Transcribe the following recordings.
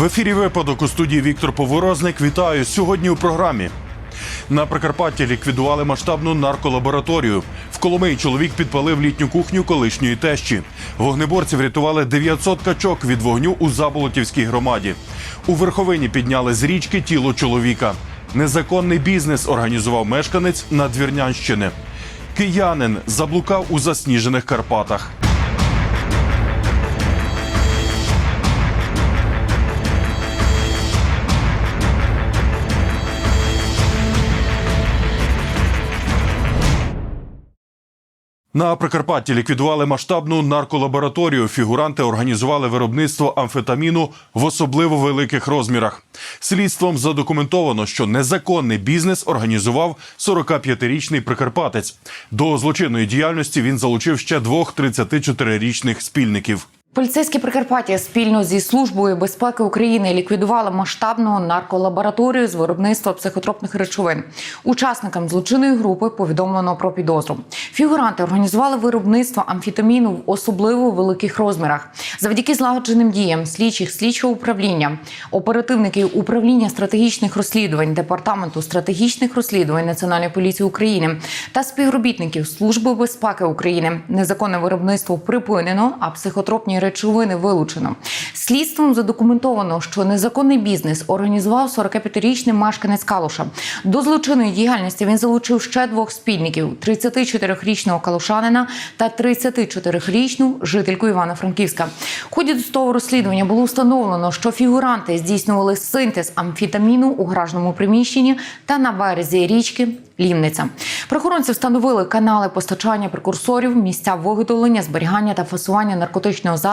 В ефірі випадок у студії Віктор Поворозник. Вітаю сьогодні у програмі. На Прикарпатті ліквідували масштабну нарколабораторію. В Коломиї чоловік підпалив літню кухню колишньої тещі. Вогнеборці врятували 900 качок від вогню у Заболотівській громаді. У верховині підняли з річки тіло чоловіка. Незаконний бізнес організував мешканець Надвірнянщини. Киянин заблукав у засніжених Карпатах. На Прикарпатті ліквідували масштабну нарколабораторію. Фігуранти організували виробництво амфетаміну в особливо великих розмірах. Слідством задокументовано, що незаконний бізнес організував 45-річний прикарпатець. До злочинної діяльності він залучив ще двох 34-річних спільників. Поліцейські Прикарпаття спільно зі службою безпеки України ліквідували масштабну нарколабораторію з виробництва психотропних речовин. Учасникам злочинної групи повідомлено про підозру. Фігуранти організували виробництво амфетаміну в особливо великих розмірах. Завдяки злагодженим діям слідчих слідчого управління, оперативників управління стратегічних розслідувань департаменту стратегічних розслідувань Національної поліції України та співробітників Служби безпеки України незаконне виробництво припинено, а психотропні речовини вилучено. Слідством задокументовано, що незаконний бізнес організував 45-річний мешканець Калуша. До злочинної діяльності він залучив ще двох спільників: 34-річного калушанина та 34-річну жительку Івано-Франківська. В ході досудового розслідування було встановлено, що фігуранти здійснювали синтез амфетаміну у гаражному приміщенні та на березі річки Лімниця. Прохоронці встановили канали постачання прекурсорів, місця виготовлення, зберігання та фасування наркотичного засобу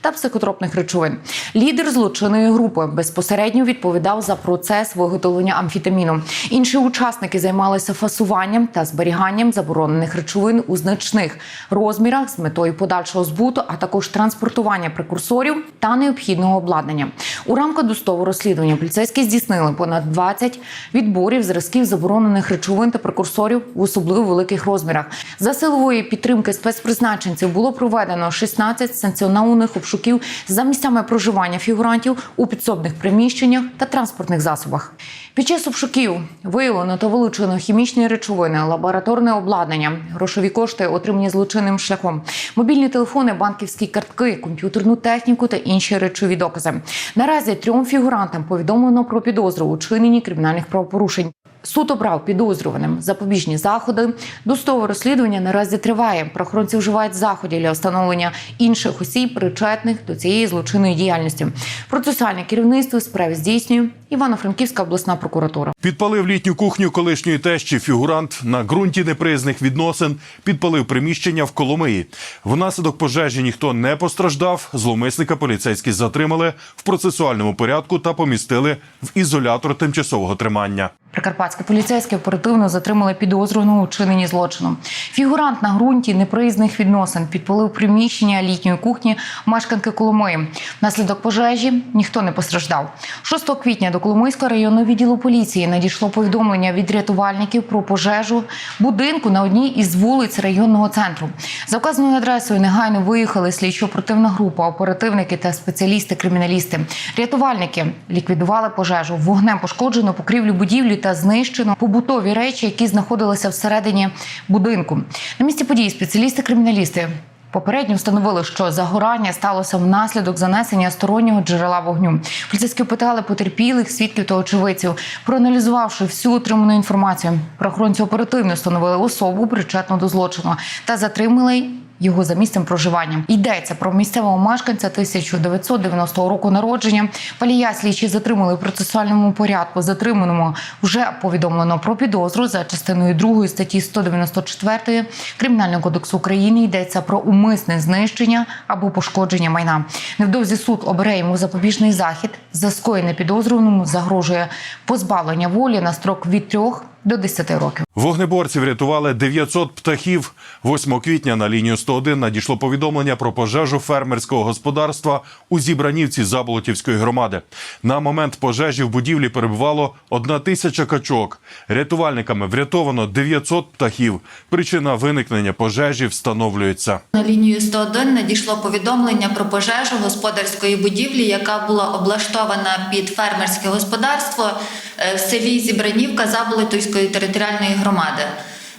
та психотропних речовин. Лідер злочинної групи безпосередньо відповідав за процес виготовлення амфетаміну. Інші учасники займалися фасуванням та зберіганням заборонених речовин у значних розмірах з метою подальшого збуту, а також транспортування прекурсорів та необхідного обладнання. У рамках досудового розслідування поліцейські здійснили понад 20 відборів зразків заборонених речовин та прекурсорів в особливо великих розмірах. За силової підтримки спецпризначенців було проведено 16 санкціонованих обшуків за місцями проживання фігурантів у підсобних приміщеннях та транспортних засобах. Під час обшуків виявлено та вилучено хімічні речовини, лабораторне обладнання, грошові кошти, отримані злочинним шляхом, мобільні телефони, банківські картки, комп'ютерну техніку та інші речові докази. Наразі трьом фігурантам повідомлено про підозру у чиненні кримінальних правопорушень. Суд обрав підозрюваним запобіжні заходи. Досудове розслідування наразі триває. Правоохоронці вживають заходів для встановлення інших осіб, причетних до цієї злочинної діяльності. Процесуальне керівництво в справі здійснює Івано-Франківська обласна прокуратура. Підпалив літню кухню колишньої тещі. Фігурант на ґрунті неприязних відносин підпалив приміщення в Коломиї. Внаслідок пожежі ніхто не постраждав. Зловмисника поліцейські затримали в процесуальному порядку та помістили в ізолятор тимчасового тримання. Прикарпатські поліцейські оперативно затримали підозрюваного у чиненні злочину. Фігурант на ґрунті неприязних відносин підпалив приміщення літньої кухні мешканки Коломиї. Внаслідок пожежі ніхто не постраждав. 6 квітня до Коломийського районного відділу поліції надійшло повідомлення від рятувальників про пожежу будинку на одній із вулиць районного центру. За вказаною адресою негайно виїхали слідчо-оперативна група, оперативники та спеціалісти-криміналісти. Рятувальники ліквідували пожежу. Вогнем пошкоджено покрівлю будівлі та знищено побутові речі, які знаходилися всередині будинку. На місці події спеціалісти-криміналісти. Попередньо встановили, що загорання сталося внаслідок занесення стороннього джерела вогню. Поліцейські опитали потерпілих, свідків та очевидців. Проаналізувавши всю отриману інформацію, правоохоронці оперативно встановили особу причетну до злочину та затримали його за місцем проживання. Йдеться про місцевого мешканця 1990 року народження. Палія слідчі затримали в процесуальному порядку. Затриманому вже повідомлено про підозру за частиною 2 статті 194 Кримінального кодексу України. Йдеться про умисне знищення або пошкодження майна. Невдовзі суд обере йому запобіжний захід. За скоєне підозрюваному загрожує позбавлення волі на строк від 3 до 10 років. Вогнеборці врятували 900 птахів. 8 квітня на лінію 101 надійшло повідомлення про пожежу фермерського господарства у Зібранівці Заболотівської громади. На момент пожежі в будівлі перебувало одна тисяча качок. Рятувальниками врятовано 900 птахів. Причина виникнення пожежі встановлюється. На лінію 101 надійшло повідомлення про пожежу господарської будівлі, яка була облаштована під фермерське господарство е, в селі Зібранівка Заболотівської територіальної громади.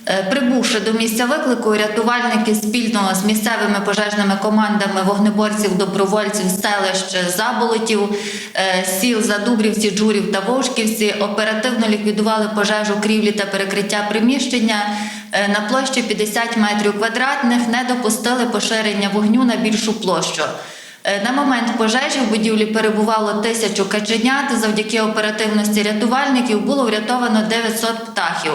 Е, Прибувши до місця виклику, рятувальники спільно з місцевими пожежними командами вогнеборців, добровольців, селищ Заболотів, е, сіл Задубрівці, Джурів та Вовшківці оперативно ліквідували пожежу крівлі та перекриття приміщення е, на площі 50 метрів квадратних, не допустили поширення вогню на більшу площу. Е, На момент пожежі в будівлі перебувало тисячу каченят. Завдяки оперативності рятувальників було врятовано 900 птахів.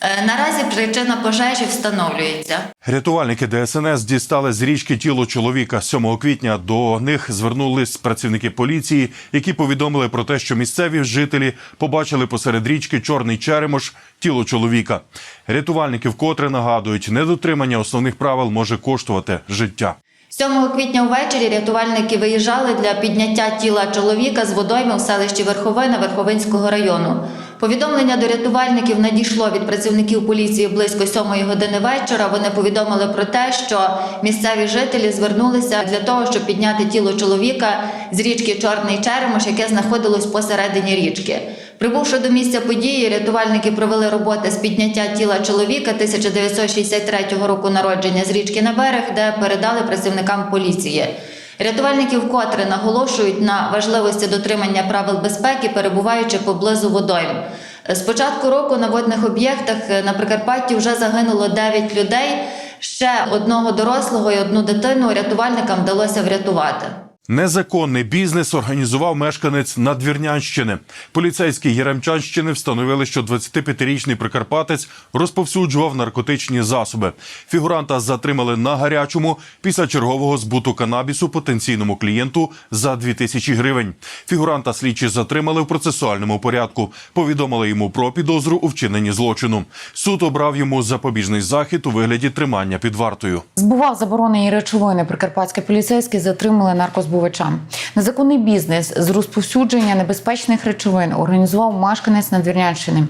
Е, Наразі причина пожежі встановлюється. Рятувальники ДСНС дістали з річки тіло чоловіка. 7 квітня до них звернулись працівники поліції, які повідомили про те, що місцеві жителі побачили посеред річки чорний черемош тіло чоловіка. Рятувальники вкотре нагадують, недотримання основних правил може коштувати життя. 7 квітня ввечері рятувальники виїжджали для підняття тіла чоловіка з водойми в селищі Верховина Верховинського району. Повідомлення до рятувальників надійшло від працівників поліції близько 7 години вечора. Вони повідомили про те, що місцеві жителі звернулися для того, щоб підняти тіло чоловіка з річки Чорний Черемош, яке знаходилось посередині річки. Прибувши до місця події, рятувальники провели роботи з підняття тіла чоловіка 1963 року народження з річки на берег, де передали працівникам поліції. Рятувальники вкотре наголошують на важливості дотримання правил безпеки, перебуваючи поблизу водойм. З початку року на водних об'єктах на Прикарпатті вже загинуло 9 людей. Ще одного дорослого і одну дитину рятувальникам вдалося врятувати. Незаконний бізнес організував мешканець Надвірнянщини. Поліцейські Єремчанщини встановили, що 25-річний прикарпатець розповсюджував наркотичні засоби. Фігуранта затримали на гарячому після чергового збуту канабісу потенційному клієнту за 2000 гривень. Фігуранта слідчі затримали в процесуальному порядку. Повідомили йому про підозру у вчиненні злочину. Суд обрав йому запобіжний захід у вигляді тримання під вартою. Збував заборонені речовини. Прикарпатські поліцейські затримали наркозбувача. Незаконний бізнес з розповсюдження небезпечних речовин організував мешканець Надвірнянщини.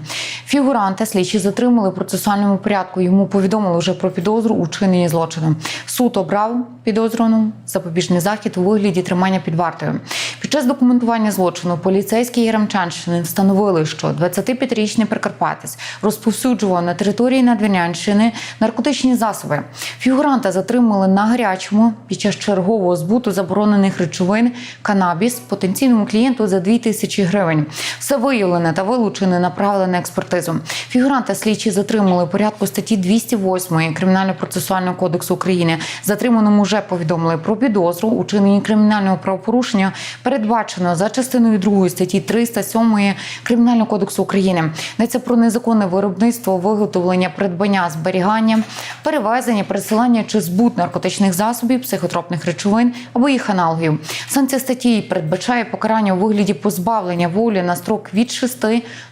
Фігуранта слідчі затримали в процесуальному порядку. Йому повідомили вже про підозру у вчиненні злочину. Суд обрав підозрювану запобіжний захід у вигляді тримання під вартою. Під час документування злочину поліцейські Єремчанщини встановили, що 25-річний прикарпатець розповсюджував на території Надвірнянщини наркотичні засоби. Фігуранта затримали на гарячому під час чергового збуту заборонених речовин канабіс потенційному клієнту за 2 тисячі гривень. Все виявлене та вилучене направили на експертизу. Фігуранта слідчі затримали порядку статті 208 Кримінально-процесуального кодексу України. Затриманому вже повідомили про підозру у чиненні кримінального правопорушення, передбачено за частиною 2 статті 307 Кримінального кодексу України. Йдеться про незаконне виробництво, виготовлення, придбання, зберігання, перевезення, пересилання чи збут наркотичних засобів, психотропних речовин або їх аналогів. Санкція статті передбачає покарання у вигляді позбавлення волі на строк від 6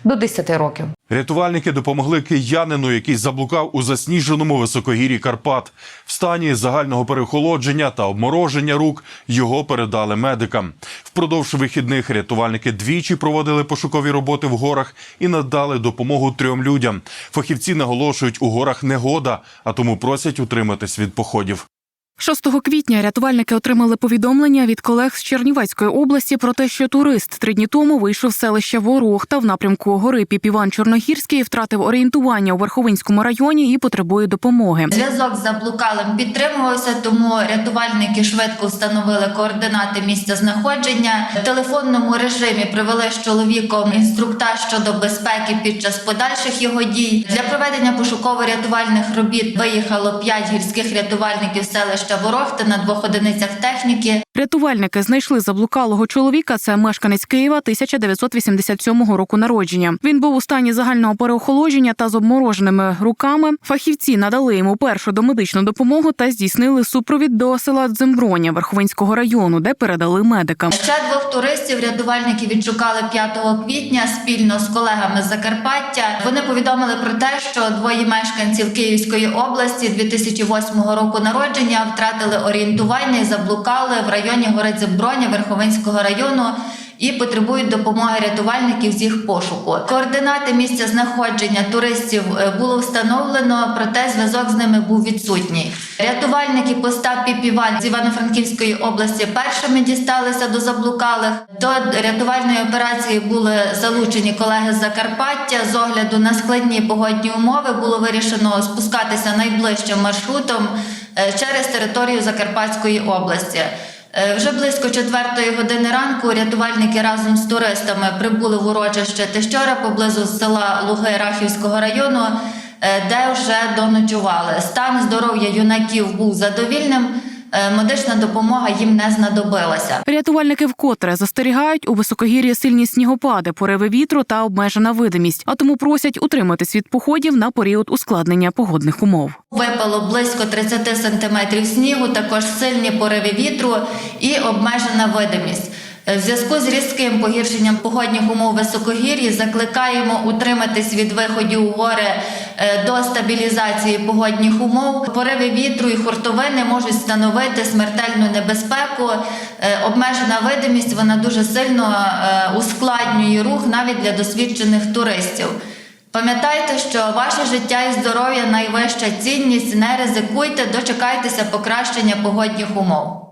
до 10 років. Рятувальники допомогли киянину, який заблукав у засніженому високогір'ї Карпат. В стані загального перехолодження та обмороження рук його передали медикам. Впродовж вихідних рятувальники двічі проводили пошукові роботи в горах і надали допомогу трьом людям. Фахівці наголошують, у горах негода, а тому просять утриматись від походів. 6 квітня рятувальники отримали повідомлення від колег з Чернівецької області про те, що турист три дні тому вийшов з селища Ворохта в напрямку гори Піпіван Чорногірський, втратив орієнтування у Верховинському районі і потребує допомоги. Зв'язок з заблукалим підтримувався, тому рятувальники швидко встановили координати місця знаходження. В телефонному режимі провели з чоловіком інструктаж щодо безпеки під час подальших його дій. Для проведення пошуково-рятувальних робіт виїхало 5 гірських рятувальників селища селища Ворохти на двох одиницях техніки. Рятувальники знайшли заблукалого чоловіка. Це мешканець Києва 1987 року народження. Він був у стані загального переохолодження та з обмороженими руками. Фахівці надали йому першу домедичну допомогу та здійснили супровід до села Дземброня Верховинського району, де передали медикам. Ще двох туристів рятувальники відшукали 5 квітня спільно з колегами з Закарпаття. Вони повідомили про те, що двоє мешканців Київської області 2008 року народження втратили орієнтування і заблукали в районі Городзеброня Верховинського району. І потребують допомоги рятувальників з їх пошуку. Координати місця знаходження туристів е, було встановлено, проте зв'язок з ними був відсутній. Рятувальники поста Піпіван з Івано-Франківської області першими дісталися до заблукалих. До рятувальної операції були залучені колеги з Закарпаття. З огляду на складні погодні умови було вирішено спускатися найближчим маршрутом е, через територію Закарпатської області. Е, Вже близько четвертої години ранку рятувальники разом з туристами прибули в урочище Тещора поблизу села Луги Рахівського району, е, де вже доночували. Стан здоров'я юнаків був задовільним. Е, Медична допомога їм не знадобилася. Рятувальники вкотре застерігають у високогір'ї сильні снігопади, пориви вітру та обмежена видимість, а тому просять утриматись від походів на період ускладнення погодних умов. Випало близько 30 сантиметрів снігу, також сильні пориви вітру і обмежена видимість. Е, В зв'язку з різким погіршенням погодних умов високогір'ї закликаємо утриматись від виходів у гори е, до стабілізації погодних умов. Пориви вітру і хуртовини можуть становити смертельну небезпеку. Е, Обмежена видимість вона дуже сильно ускладнює рух навіть для досвідчених туристів. Пам'ятайте, що ваше життя і здоров'я найвища цінність. Не ризикуйте, дочекайтеся покращення погодних умов.